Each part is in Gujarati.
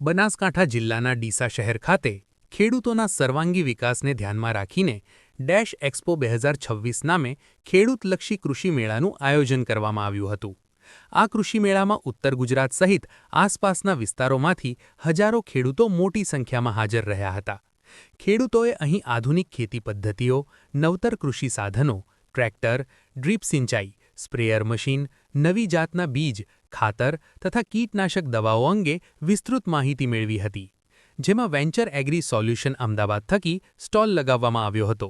બનાસકાંઠા જિલ્લાના ડીસા શહેર ખાતે ખેડૂતોના સર્વાંગી વિકાસને ધ્યાનમાં રાખીને ડેશ એક્સપો બે હજાર છવ્વીસ નામે ખેડૂતલક્ષી કૃષિ મેળાનું આયોજન કરવામાં આવ્યું હતું. આ કૃષિ મેળામાં ઉત્તર ગુજરાત સહિત આસપાસના વિસ્તારોમાંથી હજારો ખેડૂતો મોટી સંખ્યામાં હાજર રહ્યા હતા. ખેડૂતોએ અહીં આધુનિક ખેતી પદ્ધતિઓ, નવતર કૃષિ સાધનો, ટ્રેક્ટર, ડ્રીપ સિંચાઈ, સ્પ્રેયર મશીન, નવી જાતના બીજ ખાતર તથા કીટનાશક દવાઓ અંગે વિસ્તૃત માહિતી મેળવી હતી, જેમાં વેન્ચર એગ્રી સોલ્યુશન અમદાવાદ થકી સ્ટોલ લગાવવામાં આવ્યો હતો,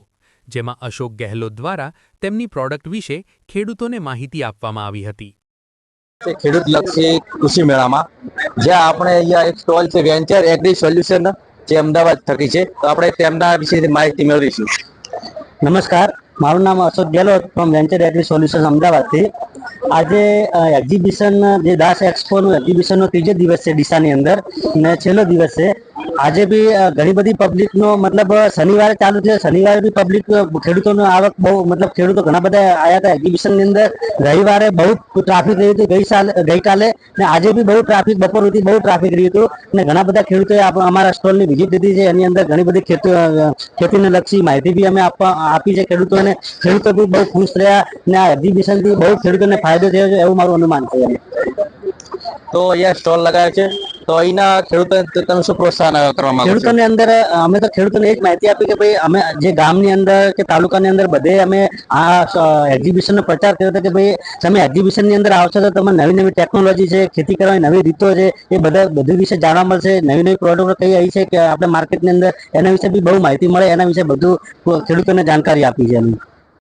જેમાં અશોક ગેહલોત દ્વારા તેમની પ્રોડક્ટ વિશે ખેડૂતોને માહિતી આપવામાં આવી હતી. ખેડૂત લક્ષી કૃષિ મેળામાં, જ્યાં આપણે અહીંયા એક સ્ટોલ છે, વેન્ચર એગ્રી સોલ્યુશન, જે અમદાવાદ થકી છે. તો આપણે તેમના વિશે માહિતી મેળવીશું. નમસ્કાર. મારું નામ Ashok Gehlot from venture agri solution અમદાવાદથી. આજે એક્ઝિબિશન જે દાસ એક્સપોનું એક્ઝિબિશનનો ત્રીજો દિવસ છે ડીસાની અંદર. ને છેલ્લો દિવસ છે આજે બી ઘણી બધી પબ્લિકનો મતલબ શનિવારે ચાલુ છે શનિવારે બી પબ્લિક ખેડૂતોનો આવક બહુ, મતલબ ખેડૂતો ઘણા બધા આવ્યા હતા. એક્ઝિબિશનની અંદર રવિવારે બહુ ટ્રાફિક રહી હતી ગઈ સાલ, ગઈકાલે. ને આજે બી બહુ ટ્રાફિક બપોર સુધી બહુ ટ્રાફિક રહ્યું હતું. ને ઘણા બધા ખેડૂતોએ અમારા સ્ટોલની વિઝિટ દીધી છે. એની અંદર ઘણી બધી ખેતી ખેતીને લક્ષી માહિતી બી અમે આપવા, આપી છે ખેડૂતોને. ખેડૂતો બી બહુ ખુશ રહ્યા. ને આ એક્ઝિબિશનથી બહુ ખેડૂતોને ફાયદો થયો છે એવું મારું અનુમાન છે. તો અહીંયા સ્ટોલ લગાવ્યો છે. તો અહીંના ખેડૂતોને તમે શું પ્રોત્સાહન કરવા ખેડૂતોની અંદર અમે તો ખેડૂતોને એક માહિતી આપી કે ભાઈ, અમે જે ગામની અંદર કે તાલુકાની અંદર બધે અમે આ એક્ઝિબિશનનો પ્રચાર કર્યો હતો કે ભાઈ, તમે એક્ઝિબિશનની અંદર આવશો તો તમને નવી નવી ટેકનોલોજી છે, ખેતી કરવાની નવી રીતો છે, એ બધા, બધું વિશે જાણવા મળશે. નવી નવી પ્રોડક્ટો કઈ આવી છે કે આપણે માર્કેટની અંદર એના વિશે બી બહુ માહિતી મળે, એના વિશે બધું ખેડૂતોને જાણકારી આપી છે એની.